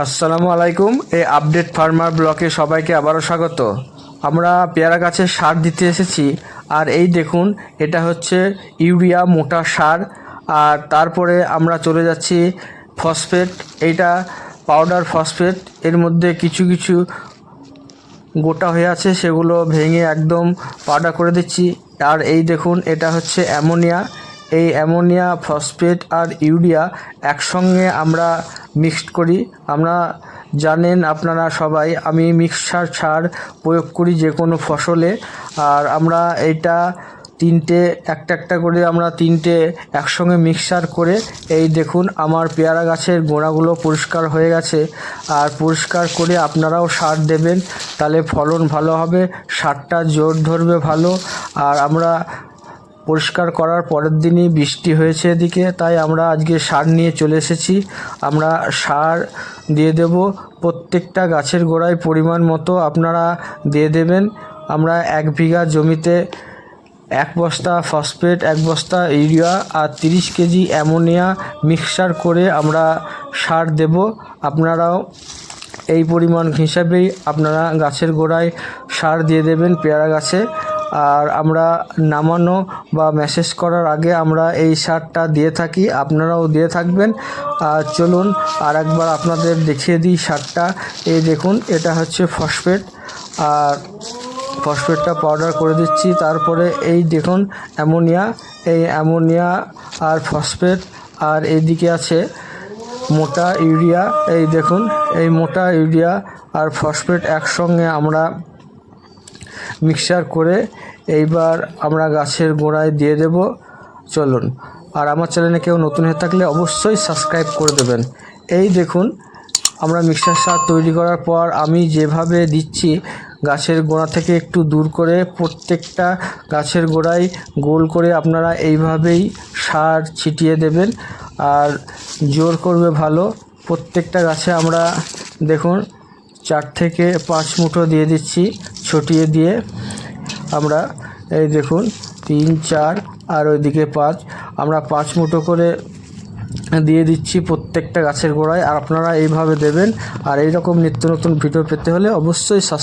আসসালামু আলাইকুম, এই আপডেট ফার্মার ব্লকে সবাইকে আবারও স্বাগত। আমরা পেয়ারা গাছের সার দিতে এসেছি, আর এই দেখুন, এটা হচ্ছে ইউরিয়া মোটা সার, আর তারপরে আমরা চলে যাচ্ছি ফসফেট, এইটা পাউডার ফসফেট, এর মধ্যে কিছু কিছু গোটা হয়ে আছে, সেগুলো ভেঙে একদম পাউডার করে দিচ্ছি। আর এই দেখুন, এটা হচ্ছে অ্যামোনিয়া এই অ্যামোনিয়া, ফসফেট আর ইউরিয়া একসঙ্গে আমরা মিক্সড করি। আমরা জানেন আপনারা সবাই, আমি মিক্সচার সার প্রয়োগ করি যে কোনো ফসলে। আর আমরা এইটা তিনটে, একটা একটা করে আমরা তিনটে একসঙ্গে মিক্সচার করে, এই দেখুন আমার পেয়ারা গাছের গোড়াগুলো পরিষ্কার হয়ে গেছে। আর পরিষ্কার করে আপনারাও সার দেবেন, তাহলে ফলন ভালো হবে, সারটা জোর ধরবে ভালো। আর আমরা পরিষ্কার করার পরের দিনই বৃষ্টি হয়েছে এদিকে, তাই আমরা আজকে সার নিয়ে চলে এসেছি। আমরা সার দিয়ে দেব। প্রত্যেকটা গাছের গোড়ায় পরিমাণ মতো আপনারা দিয়ে দেবেন। আমরা এক বিঘা জমিতে এক বস্তা ফসফেট, এক বস্তা ইউরিয়া আর তিরিশ কেজি অ্যামোনিয়া মিক্সার করে আমরা সার দেব। আপনারাও এই পরিমাণ হিসাবেই আপনারা গাছের গোড়ায় সার দিয়ে দেবেন পেয়ারা গাছে। আর আমরা নামানো বা মেসেজ করার আগে আমরা এই সারটা দিয়ে থাকি, আপনারাও দিয়ে থাকবেন। আর চলুন আর একবার আপনাদের দেখিয়ে দিই সারটা এই দেখুন, এটা হচ্ছে ফসফেট আর ফসফেটটা পাউডার করে দিচ্ছি। তারপরে এই দেখুন অ্যামোনিয়া এই অ্যামোনিয়া আর ফসফেট আর এইদিকে আছে মোটা ইউরিয়া এই দেখুন, এই মোটা ইউরিয়া আর ফসফেট একসঙ্গে আমরা মিক্সচার করে এইবার আমরা গাছের গোড়ায় দিয়ে দেব। চলুন। আর আমার চ্যানেলে কেউ নতুন হয়ে থাকলে অবশ্যই সাবস্ক্রাইব করে দেবেন। এই দেখুন, আমরা মিক্সার সার তৈরি করার পর আমি যেভাবে দিচ্ছি, গাছের গোড়া থেকে একটু দূর করে প্রত্যেকটা গাছের গোড়ায় গোল করে আপনারা এইভাবেই সার ছিটিয়ে দেবেন। আর জোর করবে ভালো, প্রত্যেকটা গাছে আমরা দেখুন, চার থেকে পাঁচ মুঠো দিয়ে দিচ্ছি। ছটিয়ে দিয়ে আমরা এই দেখুন, তিন, চার আর ওইদিকে পাঁচ। আমরা পাঁচ মুঠো করে দিয়ে দিচ্ছি প্রত্যেকটা গাছের গোড়ায়। আর আপনারা এইভাবে দেবেন। আর এই রকম নিত্য নতুন ভিডিও পেতে হলে অবশ্যই সাবস্ক্রাইব